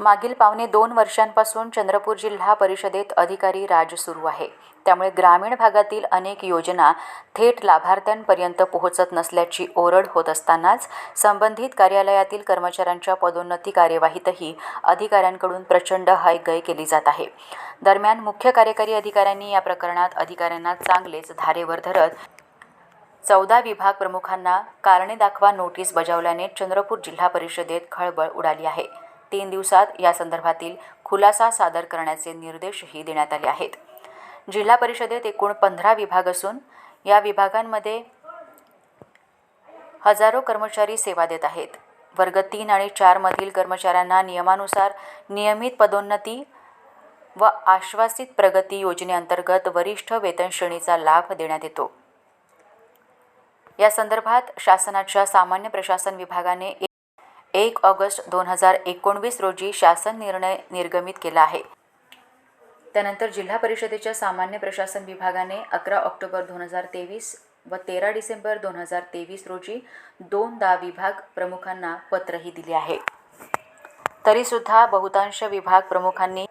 मागील पावणे दोन वर्षांपासून चंद्रपूर जिल्हा परिषदेत अधिकारी राज सुरू आहे. त्यामुळे ग्रामीण भागातील अनेक योजना थेट लाभार्थ्यांपर्यंत पोहोचत नसल्याची ओरड होत असतानाच संबंधित कार्यालयातील कर्मचाऱ्यांच्या पदोन्नती कार्यवाहीतही अधिकाऱ्यांकडून प्रचंड हायगय केली जात आहे. दरम्यान मुख्य कार्यकारी अधिकाऱ्यांनी या प्रकरणात अधिकाऱ्यांना चांगलेच धारेवर धरत चौदा विभाग प्रमुखांना कारणे दाखवा नोटीस बजावल्याने चंद्रपूर जिल्हा परिषदेत खळबळ उडाली आहे. तीन दिवसात या संदर्भातील खुलासा सादर करण्याचे निर्देशही देण्यात आले आहेत. जिल्हा परिषदेत एकूण पंधरा विभाग असून या विभागांमध्ये हजारो कर्मचारी सेवा देत आहेत. वर्ग तीन आणि चारमधील कर्मचाऱ्यांना नियमानुसार नियमित पदोन्नती व आश्वासित प्रगती योजनेअंतर्गत वरिष्ठ वेतन श्रेणीचा लाभ देण्यात येतो. या संदर्भात शासनाच्या सामान्य प्रशासन विभागाने एक ऑगस्ट दोन हजार एकोणवीस रोजी शासन निर्णय निर्गमित केला आहे. त्यानंतर जिल्हा परिषदेच्या सामान्य प्रशासन विभागाने अकरा ऑक्टोबर दोन हजार तेवीस व तेरा डिसेंबर दोन हजार तेवीस रोजी दोनदा विभाग प्रमुखांना पत्रही दिले आहे. तरीसुद्धा बहुतांश विभाग प्रमुखांनी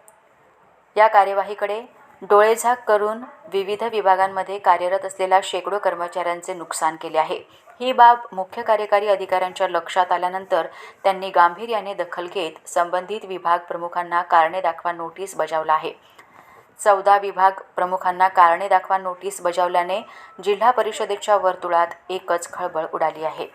या कार्यवाहीकडे डोळेझाक करून विविध विभागांमध्ये कार्यरत असलेल्या शेकडो कर्मचाऱ्यांचे नुकसान केले आहे. ही बाब मुख्य कार्यकारी अधिकाऱ्यांच्या लक्षात आल्यानंतर त्यांनी गांभीर्याने दखल घेत संबंधित विभाग प्रमुखांना कारणे दाखवा नोटीस बजावला आहे. चौदा विभाग प्रमुखांना कारणे दाखवा नोटीस बजावल्याने जिल्हा परिषदेच्या वर्तुळात एकच खळबळ उडाली आहे.